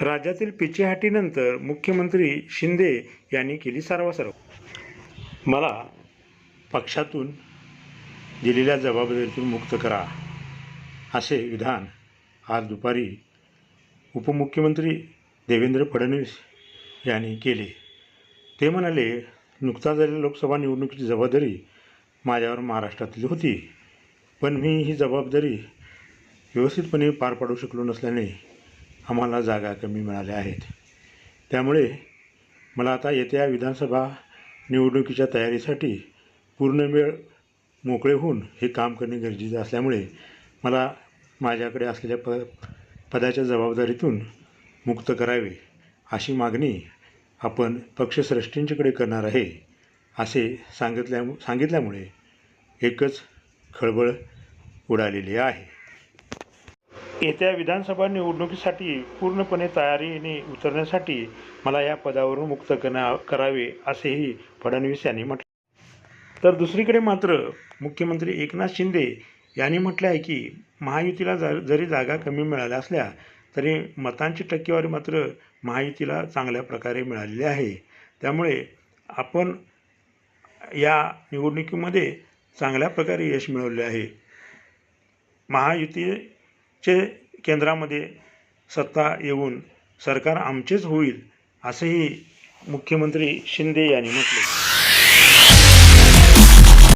राज्यातील पिछेहाटीनंतर मुख्यमंत्री शिंदे यांनी केली सर्वासर्व. मला पक्षातून दिलेल्या जबाबदारीतून मुक्त करा असे विधान आज दुपारी उपमुख्यमंत्री देवेंद्र फडणवीस यांनी केले. ते म्हणाले नुकताच झालेल्या लोकसभा निवडणुकीची जबाबदारी माझ्यावर महाराष्ट्रातील होती पण मी ही जबाबदारी व्यवस्थितपणे पार पाडू शकलो नसल्याने आम्हाला जागा कमी मिळाल्या आहेत. त्यामुळे मला आता येत्या विधानसभा निवडणुकीच्या तयारीसाठी पूर्ण वेळ मोकळे होऊन हे काम करणे गरजेचे असल्यामुळे मला माझ्याकडे असलेल्या प पदाच्या जबाबदारीतून मुक्त करावे अशी मागणी आपण पक्षश्रेष्ठींच्याकडे करणार आहे असे सांगितल्या सांगितल्यामुळे एकच खळबळ उडालेली आहे. येत्या विधानसभा निवडणुकीसाठी पूर्णपणे तयारीने उतरण्यासाठी मला या पदावरून मुक्त करा करावे असेही फडणवीस यांनी म्हटले. तर दुसरीकडे मात्र मुख्यमंत्री एकनाथ शिंदे यांनी म्हटले आहे की महायुतीला जा जरी जागा कमी मिळाल्या असल्या तरी मतांची टक्केवारी मात्र महायुतीला चांगल्या प्रकारे मिळालेली आहे. त्यामुळे आपण या निवडणुकीमध्ये चांगल्या प्रकारे यश मिळवले आहे. महायुती चे केंद्रामध्ये सत्ता येऊन सरकार आमचेच होईल असेही मुख्यमंत्री शिंदे यांनी म्हटले